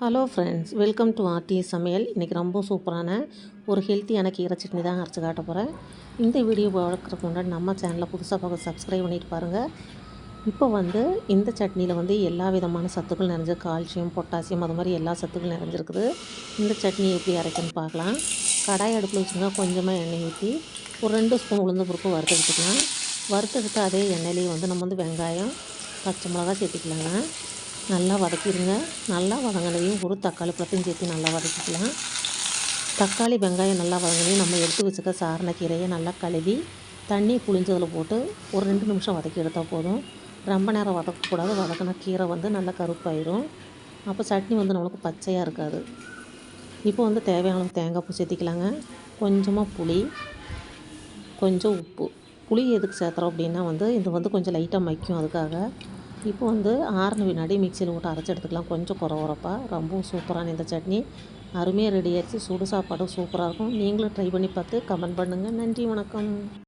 Hello friends welcome to RT சமையல். இன்றைக்கி ரொம்ப சூப்பரான ஒரு ஹெல்த்தியான கீரை சட்னி தான் அரைச்சி காட்ட போகிறேன் இந்த வீடியோ பார்க்குறதுக்கு முன்னாடி நம்ம சேனலை புதுசாக பார்க்க சப்ஸ்கிரைப் பண்ணிட்டு பாருங்கள் இப்போ வந்து இந்த சட்னியில் வந்து எல்லா விதமான சத்துக்கள் நிறைஞ்ச கால்சியம் பொட்டாசியம் அது மாதிரி எல்லா சத்துக்களும் நிறைஞ்சிருக்குது. இந்த சட்னி எப்படி அரைக்கணும்னு பார்க்கலாம். கடாய் அடுப்பில் வச்சுருந்தா கொஞ்சமாக எண்ணெய் ஊற்றி ஒரு ரெண்டு ஸ்பூன் உளுந்த வறுத்து வறுத்தெடுத்துக்கலாம் வறுத்தெடுத்து அதே எண்ணெயிலேயே வந்து நம்ம வந்து வெங்காயம் பச்சை மிளகா சேர்த்துக்கலாங்க. நல்லா வதக்கிடுங்க. நல்லா வதங்கினதையும் ஒரு தக்காளி பழத்தையும் சேர்த்து நல்லா வதக்கிக்கலாம். தக்காளி வெங்காயம் நல்லா வதங்கினையும் நம்ம எடுத்து வச்சுக்க சாரண கீரையை நல்லா கழுவி தண்ணி புளிஞ்சதில் போட்டு ஒரு ரெண்டு நிமிஷம் வதக்கி எடுத்தால் போதும். ரொம்ப நேரம் வதக்கக்கூடாது. வதக்கின கீரை வந்து நல்லா கருப்பாயிரும். அப்போ சட்னி வந்து நம்மளுக்கு பச்சையாக இருக்காது. இப்போ வந்து தேவையான தேங்காய் பூ சேர்த்திக்கலாங்க. கொஞ்சமாக புளி கொஞ்சம் உப்பு. புளி எதுக்கு சேர்த்துறோம் அப்படின்னா வந்து இது வந்து கொஞ்சம் லைட்டாக மைக்கும் அதுக்காக. இப்போ வந்து ஆறுன வினாடி மிக்சியில் போட்டு அரைச்சி எடுத்துக்கலாம் கொஞ்சம் குறை குறப்பாக ரொம்பவும் சூப்பரான இந்த சட்னி. அருமையாக ரெடி ஆயிடுச்சு. சுடு சாப்பாடும் சூப்பராக இருக்கும். நீங்களும் ட்ரை பண்ணி பார்த்து கமெண்ட் பண்ணுங்கள் நன்றி வணக்கம்.